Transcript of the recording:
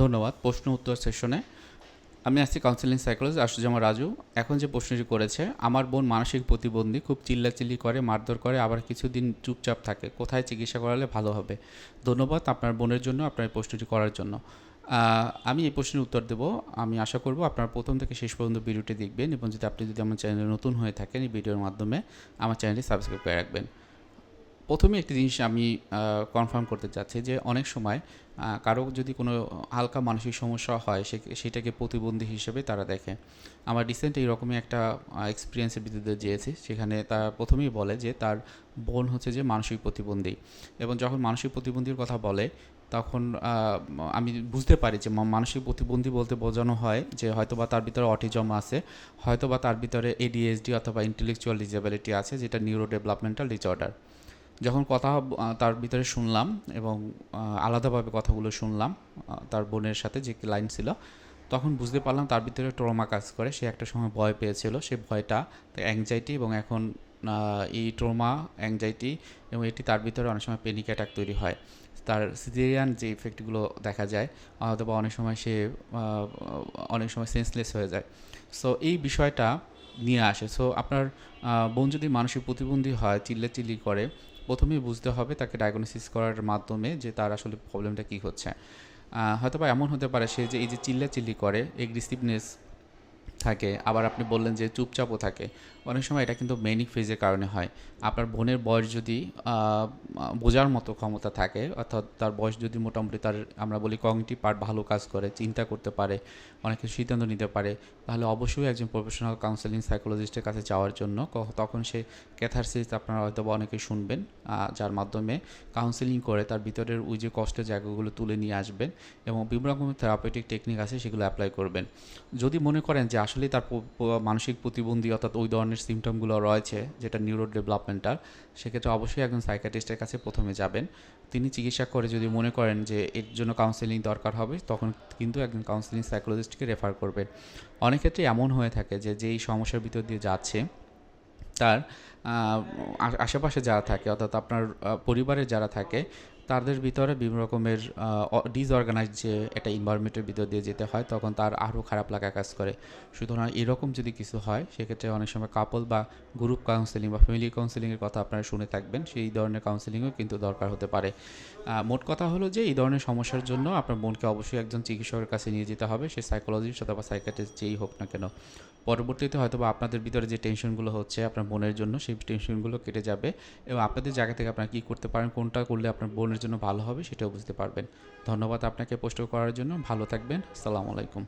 ধন্যবাদ প্রশ্ন উত্তর সেশনে। আমি আছি কাউন্সিলিং সাইকোলজি আশুজামা রাজু। এখন যে প্রশ্নটি করেছে, আমার বোন মানসিক প্রতিবন্ধী, খুব চিল্লাচিল্লি করে, মারধর করে, আবার কিছুদিন চুপচাপ থাকে, কোথায় চিকিৎসা করালে ভালো হবে? ধন্যবাদ আপনার বোনের জন্য, আপনার প্রশ্নটি করার জন্য। আমি এই প্রশ্নের উত্তর দেব। আমি আশা করব আপনার প্রথম থেকে শেষ পর্যন্ত ভিডিওটি দেখবেন এবং যদি আপনি যদি আমার চ্যানেলে নতুন হয়ে থাকেন এই ভিডিওর মাধ্যমে, আমার চ্যানেলটি সাবস্ক্রাইব করে রাখবেন। প্রথমে একটি জিনিস আমি কনফার্ম করতে চাচ্ছি যে অনেক সময় কারও যদি কোনো হালকা মানসিক সমস্যা হয়, সে, সেটাকে প্রতিবন্ধী হিসেবে তারা দেখে। আমার রিসেন্ট এইরকমই একটা এক্সপিরিয়েন্সের ভিত্তিতে দিয়েছি সেখানে তারা প্রথমেই বলে যে তার বোন হচ্ছে যে মানসিক প্রতিবন্ধী এবং যখন মানসিক প্রতিবন্ধীর কথা বলে, তখন আমি বুঝতে পারি যে মানসিক প্রতিবন্ধী বলতে বোঝানো হয় যে হয়তোবা তার ভিতরে অটিজম আছে, হয়তোবা তার ভিতরে এডিএসডি অথবা ইন্টেলেকচুয়াল ডিসেবিলিটি আছে, যেটা নিউরো ডেভেলপমেন্টাল ডিসঅর্ডার যখন কথা তার ভিতরে শুনলাম এবং আলাদাভাবে কথাগুলো শুনলাম তার বোনের সাথে যে লাইন ছিল, তখন বুঝতে পারলাম তার ভিতরে ট্রমা কাজ করে। সে একটা সময় ভয় পেয়েছিল। সে ভয়টা অ্যাংজাইটি এবং এখন এই ট্রমা অ্যাংজাইটি এবং এটি তার ভিতরে অনেক সময় পেনিক অ্যাটাক তৈরি হয়। তার সিজেরিয়ান যে ইফেক্টগুলো দেখা যায়, অথবা অনেক সময় সে অনেক সময় সেন্সলেস হয়ে যায়। সো এই বিষয়টা নিয়ে আসে। সো আপনার বোন যদি মানসিক প্রতিবন্ধী হয় চিল্লে চিল্লি করে প্রথমেই বুঝতে হবে তাকে ডায়াগনোসিস করার মাধ্যমে যে তার আসলে প্রবলেমটা কী হচ্ছে। হয়তো বা এমন হতে পারে সে যে এই যে চিল্লাচিল্লি করে এগ্রেসিভনেস থাকে, আবার আপনি বললেন যে চুপচাপও থাকে। অনেক সময় এটা কিন্তু মেনিক ফেজের কারণে হয়। আপনার বোনের বয়স যদি বোঝার মতো ক্ষমতা থাকে, অর্থাৎ তার বয়স যদি মোটামুটি তার, আমরা বলি কগনিটিভ পার্ট ভালো কাজ করে, চিন্তা করতে পারে, অনেক কিছু সিদ্ধান্ত নিতে পারে, তাহলে অবশ্যই একজন প্রফেশনাল কাউন্সেলিং সাইকোলজিস্টের কাছে যাওয়ার জন্য তখন সে ক্যাথারসিস আপনারা হয়তো অনেকে শুনবেন যার মাধ্যমে কাউন্সেলিং করে তার ভিতরের ওই যে কষ্টের জায়গাগুলো তুলে নিয়ে আসবেন এবং বিভিন্ন রকমের থেরাপিউটিক টেকনিক আছে সেগুলো অ্যাপ্লাই করবেন। যদি মনে করেন যে আসলে তার মানসিক প্রতিবন্ধী অর্থাৎ ওই ধরনের সিমটমগুলো রয়েছে, যেটা নিউরো ডেভেলপমেন্টাল সেক্ষেত্রে অবশ্যই একজন সাইকাটিস্টের কাছে প্রথমে যাবেন। তিনি চিকিৎসা করে যদি মনে করেন যে এর জন্য কাউন্সেলিং দরকার হবে, তখন কিন্তু একজন কাউন্সেলিং সাইকোলজিস্টকে রেফার করবেন। অনেক ক্ষেত্রে এমন হয়ে থাকে যে, যেই সমস্যার ভিতর দিয়ে যাচ্ছে, তার আশেপাশে যারা থাকে, অর্থাৎ আপনার পরিবারের যারা থাকে তাদের ভিতরে বিভিন্ন রকমের ডিসঅর্গানাইজ যে একটা এনভায়রনমেন্টের ভিতর দিয়ে যেতে হয়, তখন তার আরও খারাপ লাগা কাজ করে। সুতরাং এরকম যদি কিছু হয়, সেক্ষেত্রে অনেক সময় কাপল বা গ্রুপ কাউন্সেলিং বা ফ্যামিলি কাউন্সেলিংয়ের কথা আপনারা শুনে থাকবেন। সেই ধরনের কাউন্সেলিংও কিন্তু দরকার হতে পারে। মোট কথা হলো যে, এই ধরনের সমস্যার জন্য আপনার বোনকে অবশ্যই একজন চিকিৎসকের কাছে নিয়ে যেতে হবে, সে সাইকোলজিস্ট অথবা সাইকাটিস্ট যেই হোক না কেন। পরবর্তীতে হয়তো বা আপনাদের ভিতরে যে টেনশনগুলো হচ্ছে আপনার বোনের জন্য, সেই টেনশনগুলো কেটে যাবে। এবং আপনাদের জায়গা থেকে আপনারা কী করতে পারেন, কোনটা করলে আপনার বোনের জন্য ভালো হবে, সেটাও বুঝতে পারবেন। ধন্যবাদ আপনাকে পোস্ট করার জন্য। ভালো থাকবেন। সালাম আলাইকুম।